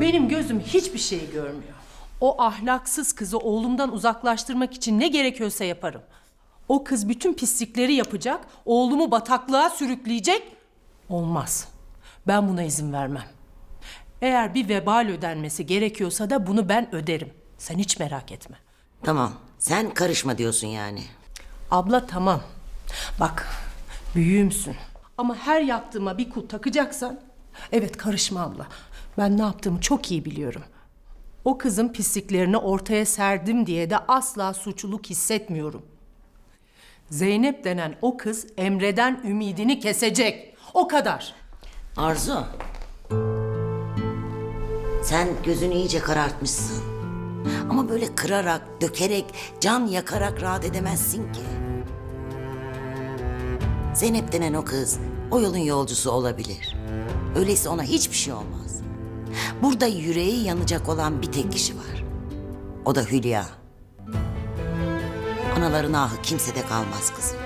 Benim gözüm hiçbir şey görmüyor. O ahlaksız kızı oğlumdan uzaklaştırmak için ne gerekiyorsa yaparım. O kız bütün pislikleri yapacak, oğlumu bataklığa sürükleyecek. Olmaz. Ben buna izin vermem. Eğer bir vebal ödenmesi gerekiyorsa da bunu ben öderim. Sen hiç merak etme. Tamam. Sen karışma diyorsun yani. Abla tamam. Bak büyüğümsün. Ama her yaptığıma bir kul takacaksan... Evet karışma abla. Ben ne yaptığımı çok iyi biliyorum. O kızın pisliklerini ortaya serdim diye de asla suçluluk hissetmiyorum. Zeynep denen o kız Emre'den ümidini kesecek. O kadar. Arzu. Sen gözünü iyice karartmışsın. Ama böyle kırarak, dökerek, can yakarak rahat edemezsin ki. Zeynep denen o kız o yolun yolcusu olabilir. Öyleyse ona hiçbir şey olmaz. Burada yüreği yanacak olan bir tek kişi var. O da Hülya. Anaların ahı kimsede kalmaz kızım.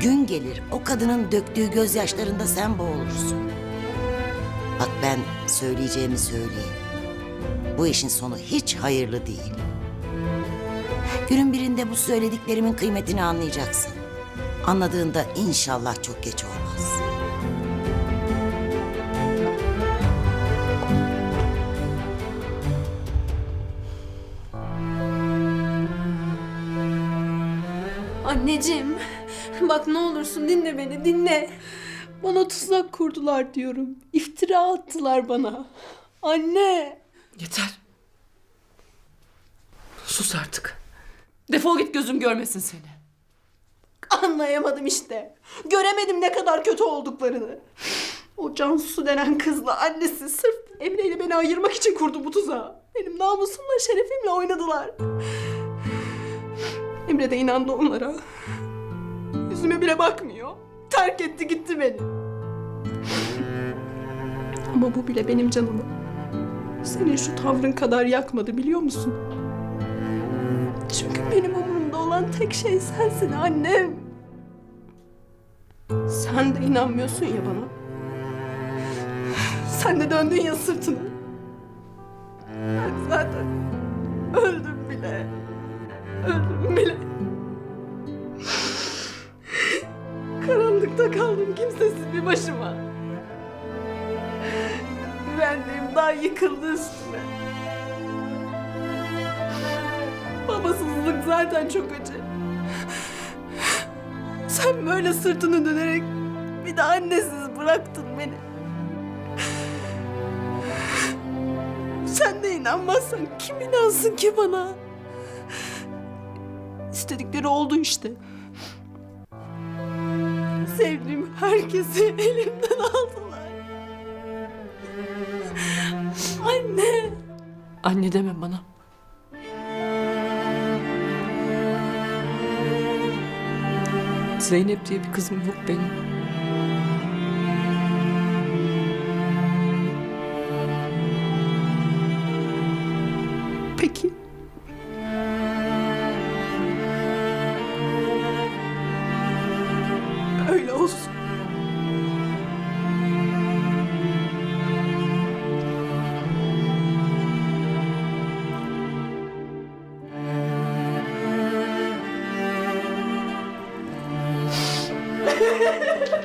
Gün gelir o kadının döktüğü gözyaşlarında sen boğulursun. Bak ben söyleyeceğimi söyleyeyim. Bu işin sonu hiç hayırlı değil. Günün birinde bu söylediklerimin kıymetini anlayacaksın. Anladığında inşallah çok geç olmaz. Anneciğim, bak ne olursun dinle beni, dinle. Bana tuzak kurdular diyorum. İftira attılar bana. Anne. Yeter. Sus artık. Defol git gözüm görmesin seni. Anlayamadım işte. Göremedim ne kadar kötü olduklarını. O Cansu denen kızla annesi sırf Emre ile beni ayırmak için kurdu bu tuzağı. Benim namusumla şerefimle oynadılar. Emre de inandı onlara. Yüzüme bile bakmıyor. Terk etti gitti beni. Ama bu bile benim canımı. Senin şu tavrın kadar yakmadı biliyor musun? Çünkü benim umurumda olan tek şey sensin annem. Sen de inanmıyorsun ya bana. Sen de döndün ya sırtını. Ben zaten Karanlıkta kaldım kimsesiz bir başıma. Güvendiğim daha yıkıldı üstüme. Babasızlık zaten çok acı. Sen böyle sırtını dönerek bir de annesiz bıraktın beni. Sen de inanmazsan kim inansın ki bana? İstedikleri oldu işte. Sevdiğim herkesi elimden aldılar. Anne. Anne deme bana. Zeynep diye bir kızım yok benim. Peki. Öyle olsun.